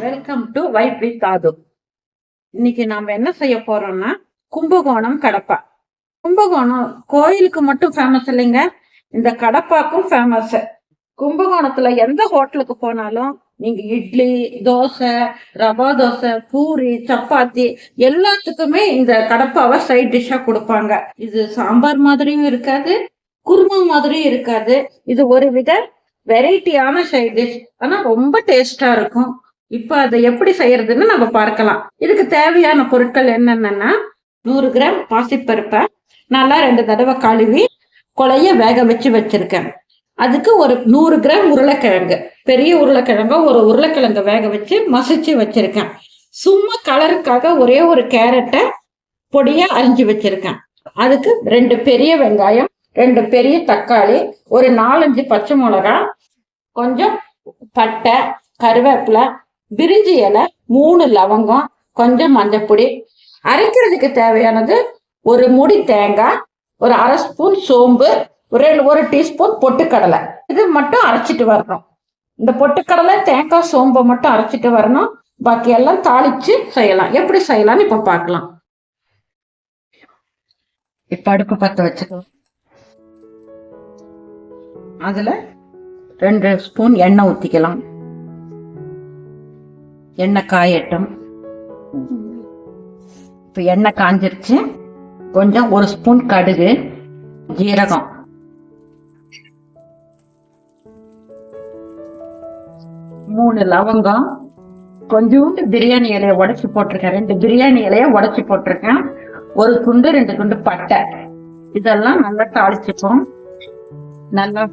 Welcome to white వి కాదు இன்னைக்கு நாம என்ன செய்ய போறோம்னா கும்பகோணம் கடப்பா. கும்பகோணம் கோயிலுக்கு மட்டும் ஃபேமஸ் இல்லைங்க. இந்த கடப்பாக்கும் ஃபேமஸ் கும்பகோணத்துல எந்த ஹோட்டலுக்கு போனாலும் நீங்க இட்லி தோசை ரவா தோசை பூரி சப்பாத்தி எல்லாத்துக்குமே இந்த கடப்பாவை சைட் டிஷ்ஷா கொடுப்பாங்க. இது சாம்பார் மாதிரியும் இருக்காது குருமா மாதிரியும் இருக்காது. இது ஒரு வித வெரைட்டியான சைட் டிஷ் ஆனா ரொம்ப டேஸ்டா இருக்கும். இப்போ அதை எப்படி செய்யறதுன்னு நம்ம பார்க்கலாம். இதுக்கு தேவையான பொருட்கள் என்னென்னன்னா நூறு கிராம் பாசிப்பருப்பை நல்லா ரெண்டு தடவை கழுவி கொலைய வேக வச்சு வச்சிருக்கேன். அதுக்கு ஒரு நூறு கிராம் உருளைக்கிழங்கு பெரிய உருளைக்கிழங்க ஒரு உருளைக்கிழங்க வேக வச்சு மசிச்சு வச்சிருக்கேன். சும்மா கலருக்காக ஒரே ஒரு கேரட்டை பொடியா அரிஞ்சு வச்சிருக்கேன். அதுக்கு ரெண்டு பெரிய வெங்காயம் ரெண்டு பெரிய தக்காளி ஒரு நாலஞ்சு பச்சை மிளகாய் கொஞ்சம் பட்டை கருவேப்பிலை பிரிஞ்சி இலை மூணு லவங்கம் கொஞ்சம் மஞ்சப்பொடி. அரைக்கிறதுக்கு தேவையானது ஒரு முடி தேங்காய் ஒரு அரை ஸ்பூன் சோம்பு ஒரு ரெண்டு ஒரு டீஸ்பூன் பொட்டுக்கடலை. இது மட்டும் அரைச்சிட்டு வரணும். இந்த பொட்டுக்கடலை தேங்காய் சோம்பை மட்டும் அரைச்சிட்டு வரணும். பாக்கி எல்லாம் தாளிச்சு செய்யலாம். எப்படி செய்யலாம்னு இப்ப பார்க்கலாம். இப்ப அடுப்பு பத்த வச்சுக்கலாம் அதுல ரெண்டு ஸ்பூன் எண்ணெய் ஊத்திக்கலாம். எண்ணெய் காயட்டும். இப்போ எண்ணெய் காஞ்சிருச்சு. கொஞ்சம் ஒரு ஸ்பூன் கடுகு ஜீரகம். மூணு லவங்கம். கொஞ்சோண்டு பிரியாணி இலைய உடச்சி போட்டிருக்கேன். ரெண்டு பிரியாணி இலைய உடச்சி போட்டிருக்கேன். ஒரு துண்டு ரெண்டு துண்டு பட்டை. இதெல்லாம் நல்லா தாளிச்சுப்போம். நல்லா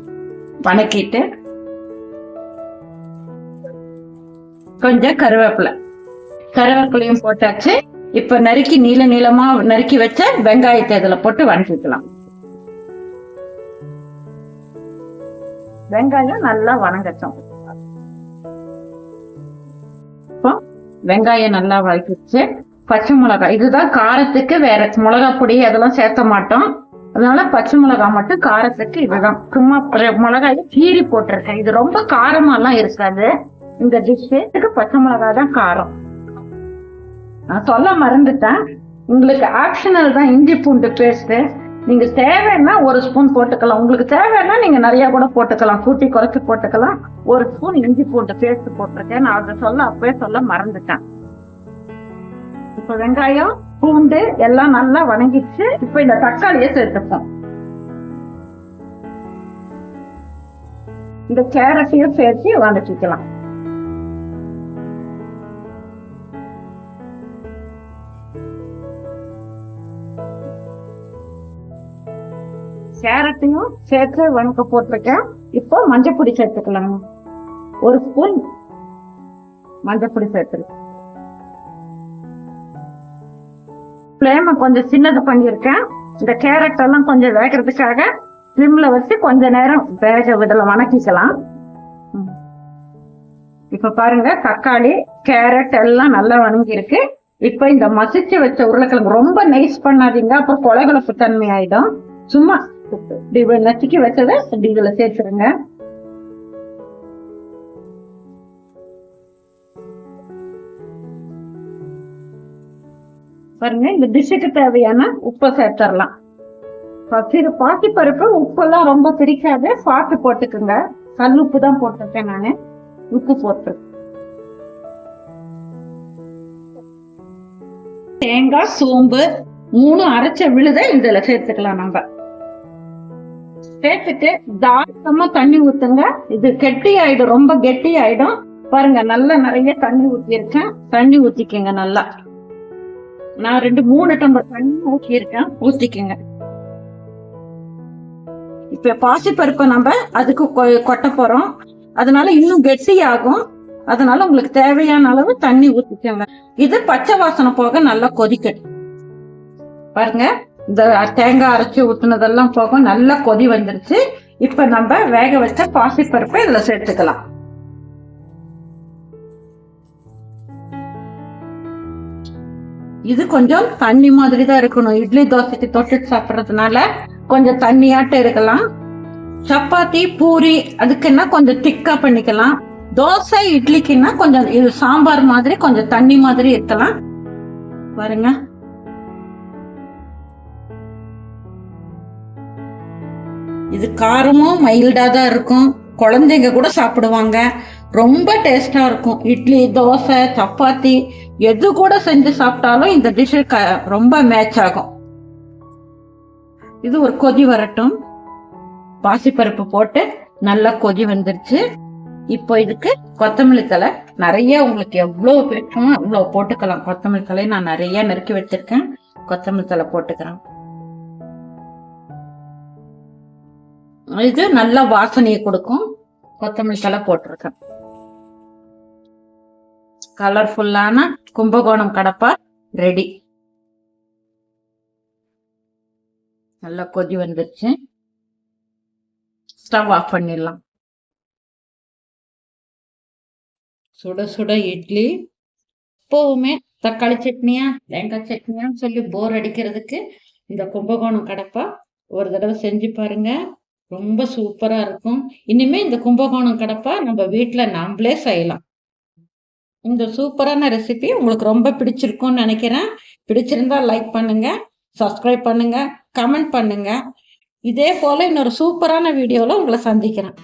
வணக்கிட்டு கொஞ்சம் கருவேப்பிலை. கருவேப்பிலையும் போட்டாச்சு. இப்ப நறுக்கி நீள நீளமா நறுக்கி வச்ச வெங்காயத்தை இதுல போட்டு வணக்கிக்கலாம். வெங்காயம் நல்லா வணங்கட்டும். இப்போ வெங்காயம் நல்லா வதக்கிச்சு. பச்சை மிளகாய். இதுதான் காரத்துக்கு வேற மிளகா பொடி அதெல்லாம் சேர்த்த மாட்டோம். அதனால பச்சை மிளகாய் மட்டும் காரத்துக்கு இதுதான். சும்மா மிளகாய் கீறி போட்டிருக்கேன். இது ரொம்ப காரமாலாம் இருக்காது. இந்த டிஷ்ஷுக்கு பச்சை மிளகா தான் காரம். நான் சொல்ல மறந்துட்டேன். உங்களுக்கு ஆப்ஷனல் தான் இஞ்சி பூண்டு பேஸ்ட்டு நீங்கள் தேவைன்னா ஒரு ஸ்பூன் போட்டுக்கலாம். உங்களுக்கு தேவைன்னா நீங்கள் நிறையா கூட போட்டுக்கலாம். கூட்டி குறைச்சி போட்டுக்கலாம். ஒரு ஸ்பூன் இஞ்சி பூண்டு பேஸ்ட் போட்டிருக்கேன். நான் அதை சொல்ல அப்பவே சொல்ல மறந்துட்டேன். இப்போ வெங்காயம் பூண்டு எல்லாம் நல்லா வணங்கிச்சு இப்போ இந்த தக்காளியை சேர்த்துப்போம். இந்த கேரட்டையும் சேர்த்து வதக்கிக்கலாம். கேரட்டையும் சேர்த்து வணக்க போட்டிருக்கேன். இப்போ மஞ்சப்பொடி சேர்த்துக்கலாம். ஒரு ஸ்பூன் மஞ்சப்பொடி சேர்த்துருக்கேன் ஃப்ளேமை கொஞ்சம் சின்னது பண்ணியிருக்கேன். இந்த கேரட் எல்லாம் கொஞ்சம் வேகிறதுக்காக ஸ்லிம்ல வச்சு கொஞ்ச நேரம் வேக விடல வணக்கிக்கலாம். இப்ப பாருங்க தக்காளி கேரட் எல்லாம் நல்லா வணங்கி இருக்கு இப்ப இந்த மசிச்சு வச்ச உருளைக்கிழங்கு ரொம்ப நைஸ் பண்ணாதீங்க. அப்புறம் கொலகொலப்பு தன்மை ஆயிடும் சும்மா இப்படி நசுக்கி வச்சதை இப்படி இதில் சேர்த்துருங்க. பாருங்க இந்த டிஷ்ஷுக்கு தேவையான உப்பை சேர்த்துடலாம் சிறு பாசி பருப்பு உப்பெல்லாம் ரொம்ப பிடிக்காது. பார்த்து போட்டுக்குங்க. கல் உப்பு தான் போட்டிருக்கேன் நானு. உப்பு போட்டு. தேங்காய் சோம்பு மூணு அரைச்ச விழுத இதுல சேர்த்துக்கலாம் நம்ம சேர்த்துட்டு தாராளமா தண்ணி ஊத்துங்க. இது கெட்டி ஆயிடும் ரொம்ப கெட்டி ஆயிடும் பாருங்க நல்லா நிறைய தண்ணி ஊத்தி இருக்கேன் தண்ணி ஊத்திக்கங்க நல்லா. நான் ரெண்டு மூணு டம்ளர் தண்ணி ஊத்தி இருக்கேன் ஊத்திக்கங்க. இப்ப பாசிப்பருப்பை நம்ம அதுக்கு கொ- கொட்ட போறோம். அதனால இன்னும் கெட்டி ஆகும் அதனால உங்களுக்கு தேவையான அளவு தண்ணி ஊத்திக்கோங்க. இது பச்சை வாசனை போக நல்லா கொதிக்கட்டும். பாருங்க. இந்த தேங்காய் அரைச்சி ஊற்றுனதெல்லாம் போக நல்லா கொதி வந்துருச்சு. இப்போ நம்ம வேக வச்ச பாசிப்பருப்பை இதில் சேர்த்துக்கலாம். இது கொஞ்சம் தண்ணி மாதிரி தான் இருக்கணும். இட்லி தோசைக்கு தொட்டு சாப்பிட்றதுனால கொஞ்சம் தண்ணியாட்டம் இருக்கலாம். சப்பாத்தி பூரி அதுக்குன்னா கொஞ்சம் திக்கா பண்ணிக்கலாம். தோசை இட்லிக்குன்னா கொஞ்சம் இது சாம்பார் மாதிரி கொஞ்சம் தண்ணி மாதிரி இருக்கலாம். பாருங்க. இது காரமும் மைல்டாக தான் இருக்கும். குழந்தைங்க கூட சாப்பிடுவாங்க. ரொம்ப டேஸ்டாக இருக்கும். இட்லி தோசை சப்பாத்தி எது கூட செஞ்சு சாப்பிட்டாலும் இந்த டிஷ்ஷு க ரொம்ப மேட்ச் ஆகும். இது ஒரு கொதி வரட்டும். பாசிப்பருப்பு போட்டு நல்லா கொதி வந்துருச்சு. இப்போ இதுக்கு கொத்தமல்லி தலை நிறைய உங்களுக்கு எவ்வளோ வேணுமோ அவ்வளோ போட்டுக்கலாம். கொத்தமல்லி தலை நான் நிறைய நறுக்கி வச்சிருக்கேன். கொத்தமல்லி தலை போட்டுக்கிறேன். இது நல்ல வாசனையை கொடுக்கும். கொத்தமல்லி தலை போட்டிருக்கேன். கலர்ஃபுல்லான கும்பகோணம் கடப்பா ரெடி நல்லா கொதி வந்துருச்சு. ஸ்டவ் ஆஃப் பண்ணிடலாம். சுட சுட இட்லி எப்பவுமே தக்காளி சட்னியா தேங்காய் சட்னியான்னு சொல்லி போர் அடிக்கிறதுக்கு இந்த கும்பகோணம் கடப்பா ஒரு தடவை செஞ்சு பாருங்க. ரொம்ப சூப்பரா இருக்கும். இனிமே இந்த கும்பகோணம் கடப்பா நம்ம வீட்டில் நாமளே செய்யலாம். இந்த சூப்பரான ரெசிபி உங்களுக்கு ரொம்ப பிடிச்சிருக்கும்னு நினைக்கிறேன். பிடிச்சிருந்தா லைக் பண்ணுங்க சப்ஸ்கிரைப் பண்ணுங்க கமெண்ட் பண்ணுங்க. இதே போல இன்னொரு சூப்பரான வீடியோவில் உங்களை சந்திக்கிறேன்.